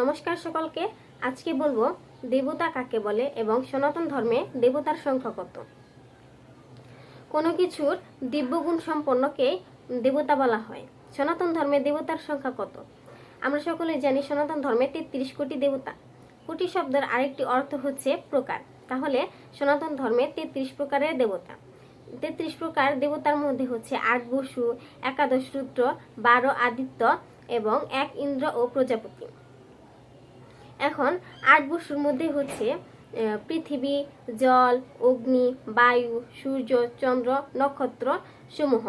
নমস্কার সকলকে। আজকে বলব দেবতা কাকে বলে এবং সনাতন ধর্মে দেবতার সংখ্যা কত? কোনো কিছুর দিব্যগুণ সম্পন্নকে দেবতা বলা হয়। সনাতন ধর্মে দেবতার সংখ্যা কত? আমরা সকলে জানি সনাতন ধর্মে তেত্রিশ কোটি দেবতা। কোটি শব্দের আরেকটি অর্থ হচ্ছে প্রকার। তাহলে সনাতন ধর্মে তেত্রিশ প্রকারের দেবতা। তেত্রিশ প্রকার দেবতার মধ্যে হচ্ছে আট বসু, একাদশ রুদ্র, বারো আদিত্য এবং এক ইন্দ্র ও প্রজাপতি। এখন আট বসুর মধ্যে হচ্ছে পৃথিবী, জল, অগ্নি, বায়ু, সূর্য, চন্দ্র, নক্ষত্র সমূহ।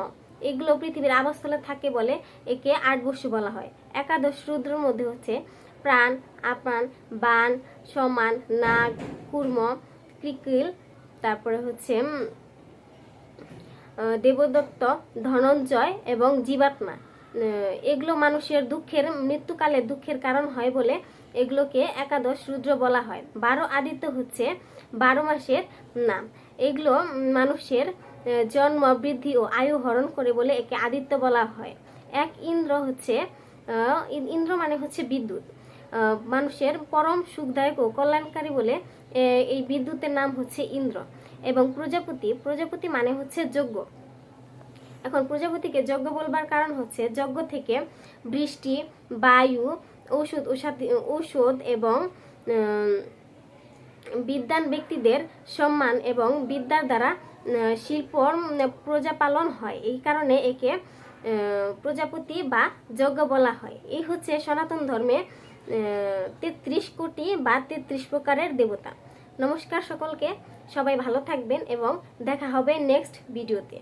এগুলো পৃথিবীর আবাসস্থলে থাকে বলে একে আট বসু বলা হয়। একাদশ রুদ্রের মধ্যে হচ্ছে প্রাণ আপান বান সমান, নাগ, কুর্ম ক্রিকিল তারপরে হচ্ছে দেবদত্ত, ধনঞ্জয় এবং জীবাত্মা। এগুলো মানুষের দুঃখের, মৃত্যুকালে দুঃখের কারণ হয় বলে এগুলোকে একাদশ রুদ্র বলা হয়। বারো আদিত্য হচ্ছে বারো মাসের নাম। এগুলো মানুষের জন্ম, বৃদ্ধি ও আয়ু হরণ করে বলে একে আদিত্য বলা হয়। এক ইন্দ্র হচ্ছে ইন্দ্র মানে হচ্ছে বিদ্যুৎ। মানুষের পরম সুখদায়ক ও কল্যাণকারী বলে এই বিদ্যুতের নাম হচ্ছে ইন্দ্র। এবং প্রজাপতি প্রজাপতি মানে হচ্ছে যজ্ঞ। এখন প্রজাপতিকে যজ্ঞ বলবার কারণ হচ্ছে যজ্ঞ থেকে বৃষ্টি বায়ু ঔষধ ঔষধ- এবং বিদ্যান ব্যক্তিদের সম্মান এবং বিদ্যার দ্বারা শিল্প শিল্পর উম, প্রজা পালন হয়। এই কারণে একে প্রজাপতি বা যজ্ঞ বলা হয়। এই হচ্ছে সনাতন ধর্মে তেত্রিশ কোটি বা তেত্রিশ প্রকারের দেবতা। নমস্কার সকলকে সবাই ভালো থাকবেন এবং দেখা হবে নেক্সট ভিডিওতে